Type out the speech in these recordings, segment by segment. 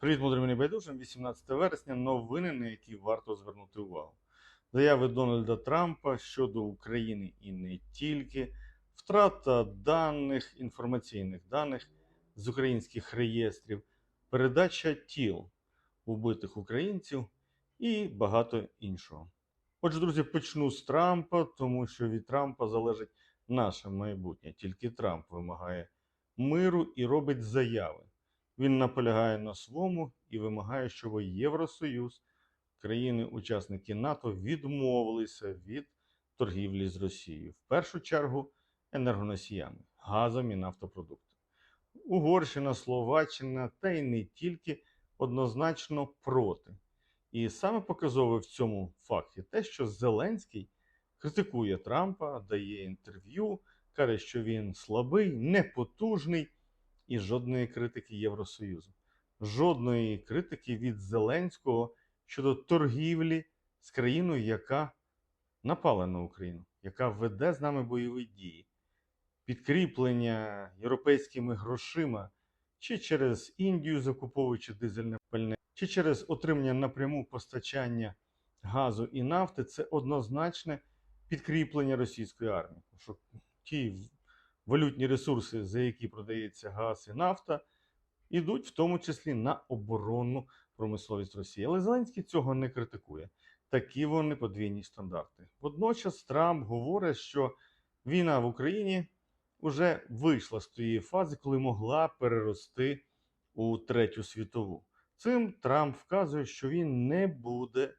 Привіт, мудрим і небайдужим. 18 вересня. Новини, на які варто звернути увагу. Заяви Дональда Трампа щодо України і не тільки, втрата даних, інформаційних даних з українських реєстрів, передача тіл убитих українців і багато іншого. Отже, друзі, почну з Трампа, тому що від Трампа залежить наше майбутнє. Тільки Трамп вимагає миру і робить заяви. Він наполягає на своєму і вимагає, щоб Євросоюз, країни-учасники НАТО відмовилися від торгівлі з Росією. В першу чергу енергоносіями, газом і нафтопродуктами. Угорщина, Словаччина та й не тільки однозначно проти. І саме показове в цьому факті те, що Зеленський критикує Трампа, дає інтерв'ю, каже, що він слабий, непотужний і жодної критики Євросоюзу, жодної критики від Зеленського щодо торгівлі з країною, яка напала на Україну, яка веде з нами бойові дії, підкріплення європейськими грошима, чи через Індію, закуповуючи дизельне пальне, чи через отримання напряму постачання газу і нафти, це однозначне підкріплення російської армії. Що ті валютні ресурси, за які продається газ і нафта, ідуть в тому числі на оборонну промисловість Росії. Але Зеленський цього не критикує. Такі вони подвійні стандарти. Водночас Трамп говорить, що війна в Україні вже вийшла з тієї фази, коли могла перерости у третю світову. Цим Трамп вказує, що він не буде,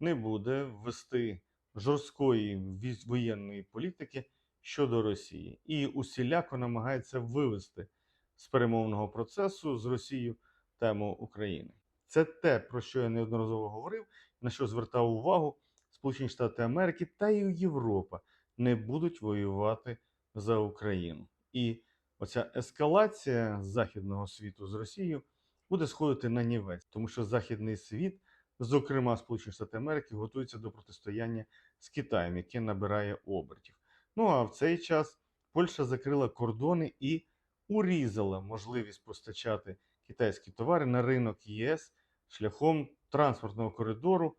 не буде вести жорсткої воєнної політики щодо Росії і усіляко намагається вивести з перемовного процесу з Росією тему України. Це те, про що я неодноразово говорив, на що звертав увагу Сполучені Штати Америки та й Європа не будуть воювати за Україну. І оця ескалація західного світу з Росією буде сходити на нівець, тому що західний світ, зокрема Сполучені Штати Америки, готується до протистояння з Китаєм, яке набирає обертів. Ну а в цей час Польща закрила кордони і урізала можливість постачати китайські товари на ринок ЄС шляхом транспортного коридору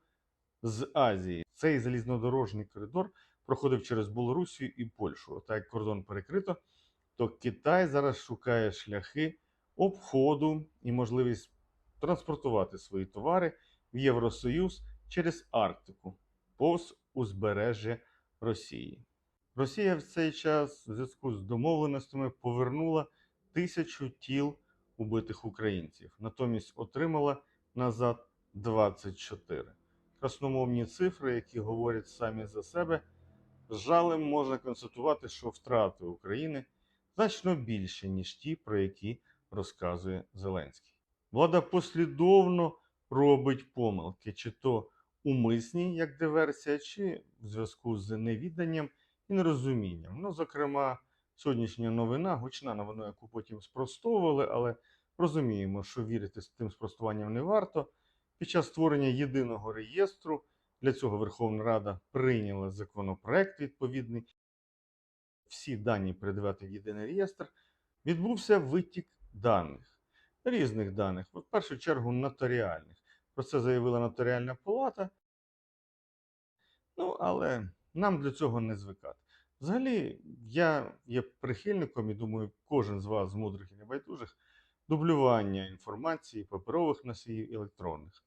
з Азії. Цей залізнодорожний коридор проходив через Білорусію і Польщу. Отак як кордон перекрито, то Китай зараз шукає шляхи обходу і можливість транспортувати свої товари в Євросоюз через Арктику повз узбережжя Росії. Росія в цей час в зв'язку з домовленостями повернула тисячу тіл убитих українців, натомість отримала назад 24. Красномовні цифри, які говорять самі за себе, з жалем можна констатувати, що втрати України значно більше, ніж ті, про які розказує Зеленський. Влада послідовно робить помилки, чи то умисні, як диверсія, чи в зв'язку з невіданням і нерозумінням. Ну, зокрема, сьогоднішня новина, гучна новина, яку потім спростовували, але розуміємо, що вірити з тим спростуванням не варто. Під час створення єдиного реєстру для цього Верховна Рада прийняла законопроект відповідний. Всі дані передавати в єдиний реєстр. Відбувся витік даних, різних даних, в першу чергу нотаріальних. Про це заявила Нотаріальна палата. Ну, але нам для цього не звикати. Взагалі, я є прихильником, і думаю, кожен з вас, мудрих і небайдужих, дублювання інформації, паперових носіїв електронних.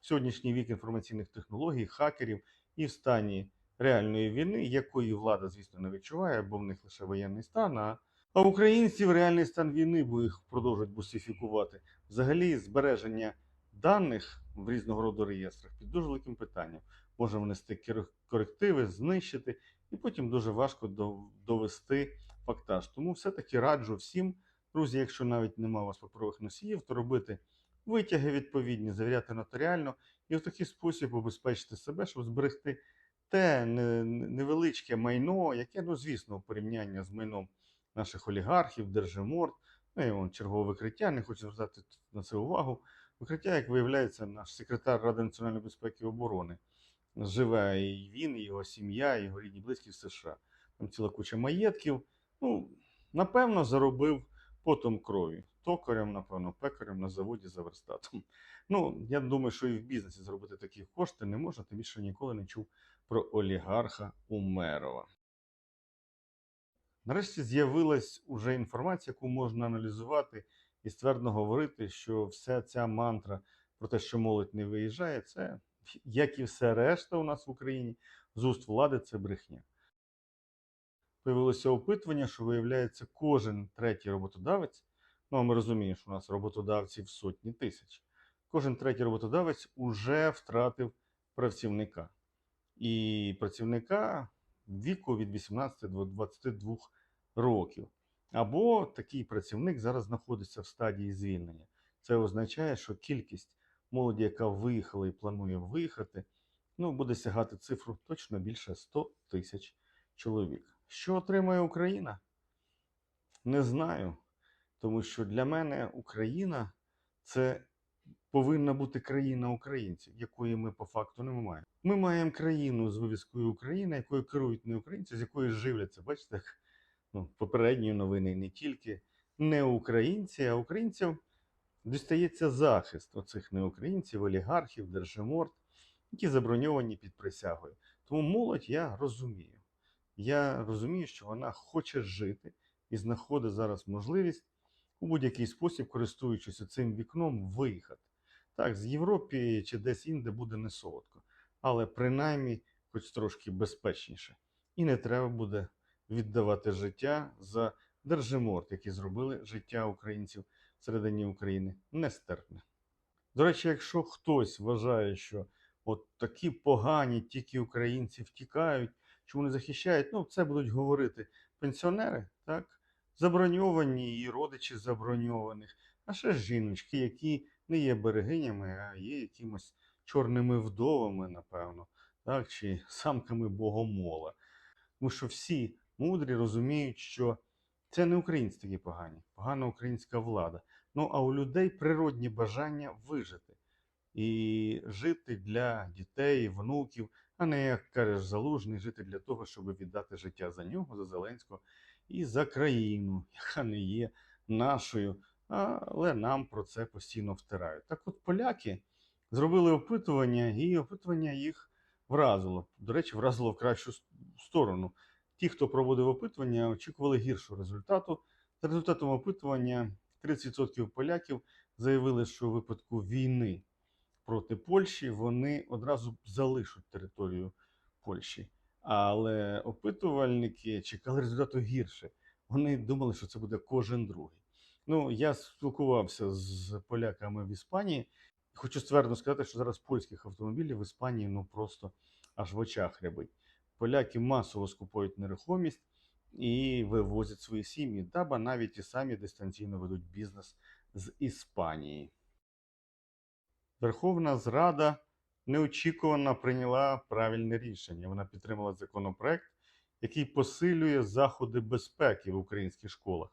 Сьогоднішній вік інформаційних технологій, хакерів і в стані реальної війни, якої влада, звісно, не відчуває, бо в них лише воєнний стан. А, а українців реальний стан війни, бо їх продовжують бусифікувати. Взагалі, збереження даних в різного роду реєстрах під дуже великим питанням. Може внести корективи, знищити, і потім дуже важко довести фактаж. Тому все-таки раджу всім, друзі, якщо навіть немає у вас паперових носіїв, то робити витяги відповідні, завіряти нотаріально і в такий спосіб убезпечити себе, щоб зберегти те не- не- невеличке майно, яке, ну звісно, в порівнянні з майном наших олігархів, держиморд, ну і вон чергове викриття, не хочу звертати на це увагу. Викриття, як виявляється, наш секретар Ради національної безпеки і оборони живе і він, і його сім'я, і його рідні близькі в США. Там ціла куча маєтків. Ну, напевно, заробив потом крові. токарем, напевно, пекарем на заводі за верстатом. Ну, я думаю, що і в бізнесі зробити такі кошти не можна, тим більше ніколи не чув про олігарха Умерова. Нарешті з'явилась уже інформація, яку можна аналізувати і ствердно говорити, що вся ця мантра про те, що молодь не виїжджає, це, як і все решта у нас в Україні, з уст влади це брехня. Появилося опитування, що виявляється, кожен третій роботодавець, ну а ми розуміємо, що у нас роботодавців сотні тисяч, кожен третій роботодавець уже втратив працівника. І працівника віку від 18 до 22 років. Або такий працівник зараз знаходиться в стадії звільнення. Це означає, що кількість молоді, яка виїхала і планує виїхати, ну, буде сягати цифру точно більше 100 тисяч чоловік. Що отримає Україна? Не знаю. Тому що для мене Україна це повинна бути країна українців, якої ми по факту не маємо. Ми маємо країну з вивіскою Україна, якою керують не українці, з якої живляться. Бачите, як ну, попередні новини не тільки не українці, а українцям дістається захист оцих неукраїнців, олігархів, держиморд, які заброньовані під присягою. Тому молодь я розумію. Я розумію, що вона хоче жити і знаходить зараз можливість у будь-який спосіб, користуючись цим вікном, виїхати. Так, з Європи чи десь інде буде не солодко, але принаймні хоч трошки безпечніше. І не треба буде віддавати життя за держиморд, які зробили життя українців всередині України нестерпне. До речі, якщо хтось вважає, що от такі погані тільки українці втікають, чому не захищають, ну це будуть говорити пенсіонери, так, заброньовані і родичі заброньованих, а ще жіночки, які не є берегинями, а є якимось чорними вдовами, напевно, так, чи самками богомола. Тому що всі мудрі розуміють, що це не українці такі погані, погана українська влада. Ну а у людей природні бажання вижити і жити для дітей, внуків, а не, як кажеш, залужний, жити для того, щоб віддати життя за нього, за Зеленського і за країну, яка не є нашою. Але нам про це постійно втирають. Так от поляки зробили опитування, і опитування їх вразило. До речі, вразило в кращу сторону. Ті, хто проводив опитування, очікували гіршого результату. За результатом опитування 30% поляків заявили, що у випадку війни проти Польщі вони одразу залишать територію Польщі. Але опитувальники чекали результату гірше. Вони думали, що це буде кожен другий. Ну, я спілкувався з поляками в Іспанії. Хочу ствердно сказати, що зараз польських автомобілів в Іспанії ну просто аж в очах рябить. Поляки масово скупують нерухомість і вивозять свої сім'ї, даба навіть і самі дистанційно ведуть бізнес з Іспанії. Верховна Зрада неочікувано прийняла правильне рішення. Вона підтримала законопроект, який посилює заходи безпеки в українських школах.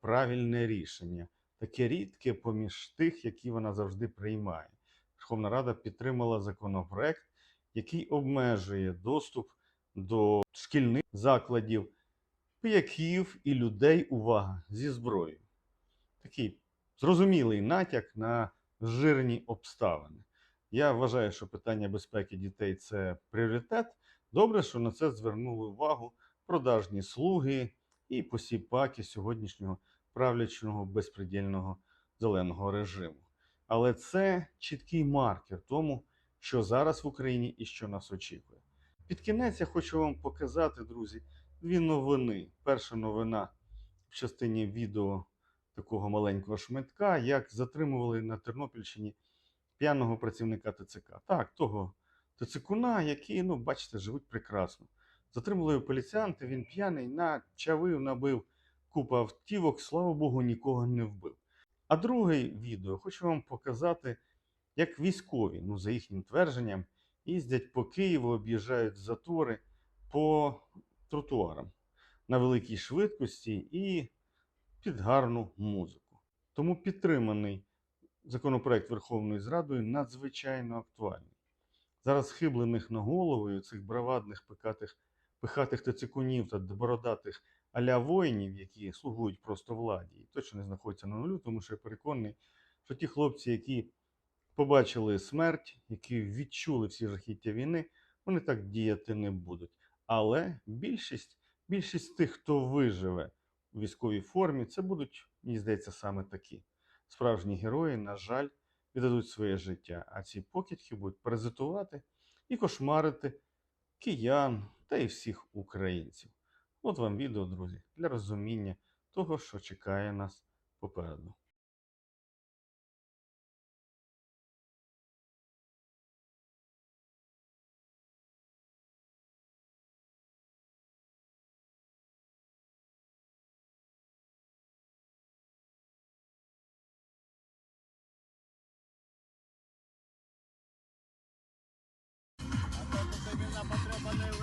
Правильне рішення, таке рідке поміж тих, які вона завжди приймає. Верховна Рада підтримала законопроект, який обмежує доступ до шкільних закладів, пияків і людей, увага, зі зброєю. Такий зрозумілий натяк на жирні обставини. Я вважаю, що питання безпеки дітей це пріоритет. Добре, що на це звернули увагу продажні слуги і посіпаки сьогоднішнього правлячого безпредельного зеленого режиму. Але це чіткий маркер тому, що зараз в Україні і що нас очікує. Під кінець я хочу вам показати, друзі, дві новини. Перша новина в частині відео такого маленького шматка, як затримували на Тернопільщині п'яного працівника ТЦК. Так, того ТЦКуна, який, ну, бачите, живуть прекрасно. Затримали поліціянти, він п'яний, начавив, набив купу автівок, слава Богу, нікого не вбив. А друге відео хочу вам показати, як військові, ну, за їхнім твердженням, їздять по Києву, об'їжджають затори по тротуарам на великій швидкості і під гарну музику. Тому підтриманий законопроект Верховною Зрадою надзвичайно актуальний. Зараз хиблених на голову цих бравадних пикатих, пихатих тацикунів та бородатих аля воїнів, які слугують просто владі, і точно не знаходяться на нулю, тому що я переконаний, що ті хлопці, які побачили смерть, які відчули всі жахіття війни, вони так діяти не будуть. Але більшість, більшість тих, хто виживе у військовій формі, це будуть, мені здається, саме такі. Справжні герої, на жаль, віддадуть своє життя, а ці покидьки будуть паразитувати і кошмарити киян та й всіх українців. От вам відео, друзі, для розуміння того, що чекає нас попереду. on their way.